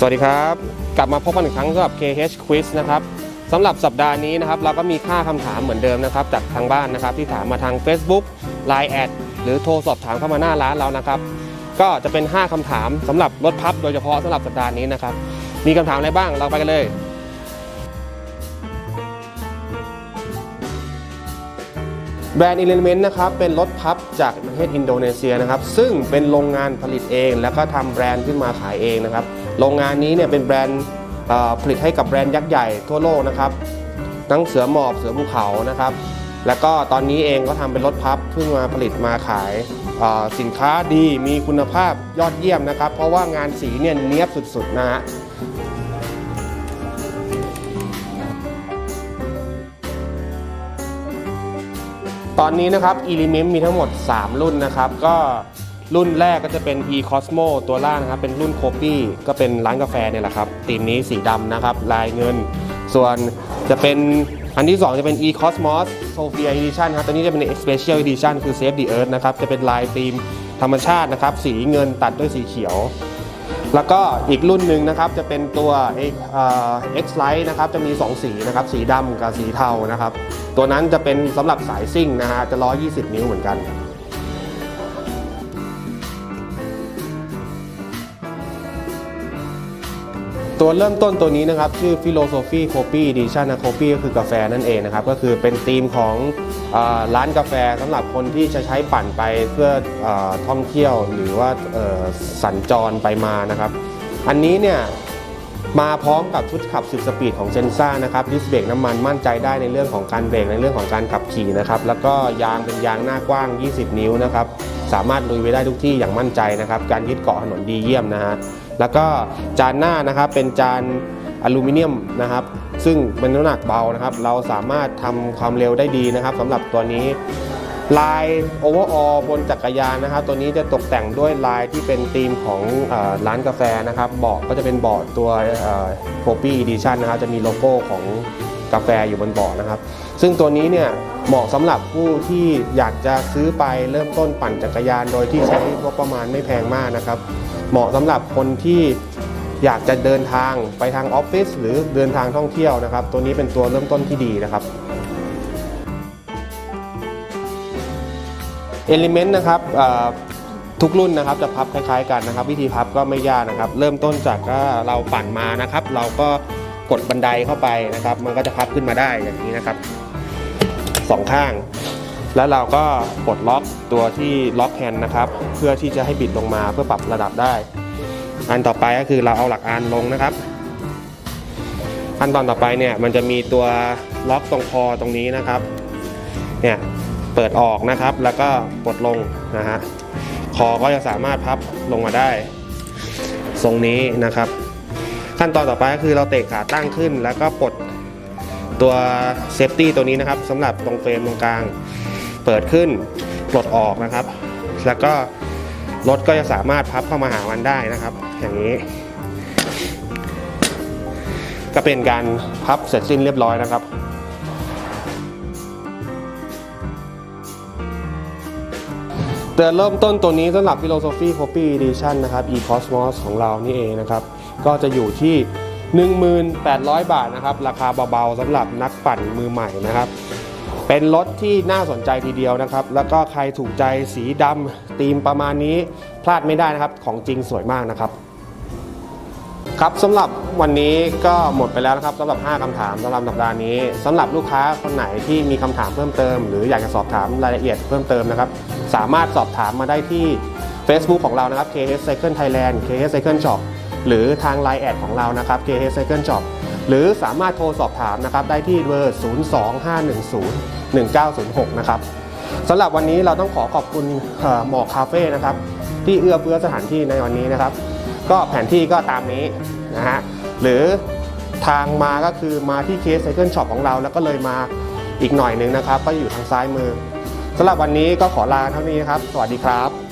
สวัสดีครับ กลับมาพบกันอีกครั้งสำหรับ KH Quiz นะครับสำหรับสัปดาห์นี้นะครับเราก็มีค่าคำถามเหมือนเดิมนะครับจากทางบ้านนะครับที่ถามมาทาง Facebook Line แอดหรือโทรสอบถามเข้ามาหน้าร้านเรานะครับ ก็จะเป็น 5คำถามสำหรับรถพับโดยเฉพาะสำหรับสัปดาห์นี้นะครับ มีคำถามอะไรบ้างเราไปกันเลย แบรนด์ Element นะครับเป็นรถพับจากประเทศอินโดนีเซียนะครับซึ่งเป็นโรงงานผลิตเอง แล้วก็ทำแบรนด์ขึ้นมาขายเองนะครับโรงงานนี้เนี่ยเป็นแบรนด์ผลิตให้กับแบรนด์ยักษ์ใหญ่ทั่วโลกนะครับทั้งเสือหมอบเสือภูเขานะครับแล้วก็ตอนนี้เองก็ทำเป็นรถพับเพิ่งมาผลิตมาขายสินค้าดีมีคุณภาพยอดเยี่ยมนะครับ เพราะว่างานสีเนี่ยเนี้ยบสุดๆนะฮะ ตอนนี้นะครับ Element มีทั้งหมด 3 รุ่นนะครับ ก็รุ่นแรกก็จะเป็น e Cosmo ตัวล่างนะครับ เป็นรุ่นโคปี้ก็เป็นร้านกาแฟเนี่ยแหละครับธีมนี้สีดำนะครับ ลายเงิน ส่วนจะเป็นอันที่ 2 จะเป็น e Cosmos Sophia Edition ครับตัวนี้จะเป็น Special Edition คือ Save the Earth นะครับ จะเป็นลายธีมธรรมชาตินะครับ สีเงินตัดด้วยสีเขียว แล้วก็อีกรุ่นหนึ่งนะครับจะเป็นตัว X Lite นะครับจะมี 2 สีนะครับสีดำกับสีเทานะครับ ตัวนั้นจะเป็นสำหรับสายซิ่งนะฮะจะ120 นิ้วเหมือนกัน ตัวเริ่มต้นตัวนี้นะครับ ชื่อ Philosophy Copy Edition นะ Copy ก็คือกาแฟนั่นเองนะครับ ก็คือเป็นธีมของอร้านกาแฟสำหรับคนที่จะใช้ปั่นไปเพื่ออท่องเที่ยวหรือว่าสัญจรไปมานะครับ อันนี้เนี่ยมาพร้อมกับชุดขับ 10 สปีดของเซนซ่านะครับดิสเบรกน้ำมันมั่นใจได้ในเรื่องของการเบรกในเรื่องของการขับขี่นะครับแล้วก็ยางเป็นยางหน้ากว้าง 20 นิ้วนะครับสามารถลุยไปได้ทุกที่อย่างมั่นใจนะครับการยึดเกาะถนนดีเยี่ยมนะฮะ แล้วก็จานหน้านะครับเป็นจานอลูมิเนียมนะครับ ซึ่งเป็นน้ำหนักเบานะครับ เราสามารถทำความเร็วได้ดีนะครับสำหรับตัวนี้ ลายโอเวอร์ออลบนจักรยานนะครับ ตัวนี้จะตกแต่งด้วยลายที่เป็นธีมของอร้านกาแฟนะครับเบาะก็จะเป็นเบาะตัวโคปี้อีดิชันนะครับ จะมีโลโก้ของกาแฟอยู่บนเบาะนะครับ ซึ่งตัวนี้เนี่ย เหมาะสำหรับผู้ที่อยากจะซื้อไปเริ่มต้นปั่นจักรยาน โดยที่ใช้งบประมาณไม่แพงมากนะครับ เหมาะสำหรับคนที่อยากจะเดินทางไปทางออฟฟิศหรือเดินทางท่องเที่ยวนะครับ ตัวนี้เป็นตัวเริ่มต้นที่ดีนะครับเอลิเมนต์นะครับทุกรุ่นนะครับจะพับคล้ายๆกันนะครับ วิธีพับก็ไม่ยากนะครับ เริ่มต้นจากก็เราปั่นมานะครับ เราก็กดบันไดเข้าไปนะครับ มันก็จะพับขึ้นมาได้อย่างนี้นะครับ สองข้าง แล้วเราก็กดล็อกตัวที่ล็อกแฮนด์นะครับ เพื่อที่จะให้บิดลงมาเพื่อปรับระดับได้ อันต่อไปก็คือเราเอาหลักอานลงนะครับขั้นตอนต่อไปเนี่ยมันจะมีตัวล็อกตรงคอตรงนี้นะครับเนี่ยเปิดออกนะครับแล้วก็ปลดลงนะฮะคอก็จะสามารถพับลงมาได้ ทรงนี้นะครับ ขั้นตอนต่อไปก็คือเราเตะขาตั้งขึ้น แล้วก็ปลด ตัวเซฟตี้ตัวนี้นะครับสำหรับตรงเฟรมตรงกลาง เปิดขึ้นปลดออกนะครับ แล้วก็รถก็จะสามารถพับเข้ามาหามันได้นะครับ อย่างนี้ ก็เป็นการพับเสร็จสิ้นเรียบร้อยนะครับแต่เริ่มต้นตัวนี้สำหรับ Philosophy Copy Edition นะครับ e Cosmos ของเรานี่เองนะครับ ก็จะอยู่ที่ 1,800 บาทนะครับ ราคาเบาๆสำหรับนักปั่นมือใหม่นะครับ เป็นรถที่น่าสนใจทีเดียวนะครับ แล้วก็ใครถูกใจสีดำธีมประมาณนี้พลาดไม่ได้นะครับ ของจริงสวยมากนะครับ ครับสำหรับวันนี้ก็หมดไปแล้วนะครับสำหรับ 5คำถามสำหรับสัปดาห์นี้สำหรับลูกค้าคนไหนที่มีคำถามเพิ่มเติม หรืออยากจะสอบถามรายละเอียดเพิ่มเติมนะครับ สามารถสอบถามมาได้ที่ Facebook ของเรานะครับ KH Cycle Thailand KH Cycle Shop หรือทาง Line แอดของเรานะครับ KH Cycle Shop หรือสามารถโทรสอบถามนะครับได้ที่เบอร์ 025101906 นะครับสำหรับวันนี้เราต้องขอขอบคุณหมอกคาเฟ่นะครับที่เอื้อเฟื้อสถานที่ในวันนี้นะครับ ก็แผนที่ก็ตามนี้นะฮะหรือทางมาก็คือมาที่เคสไซเคิลช็อปของเรา แล้วก็เลยมาอีกหน่อยหนึงนะครับ ก็อยู่ทางซ้ายมือสำหรับวันนี้ก็ขอลาเท่านี้ครับ สวัสดีครับ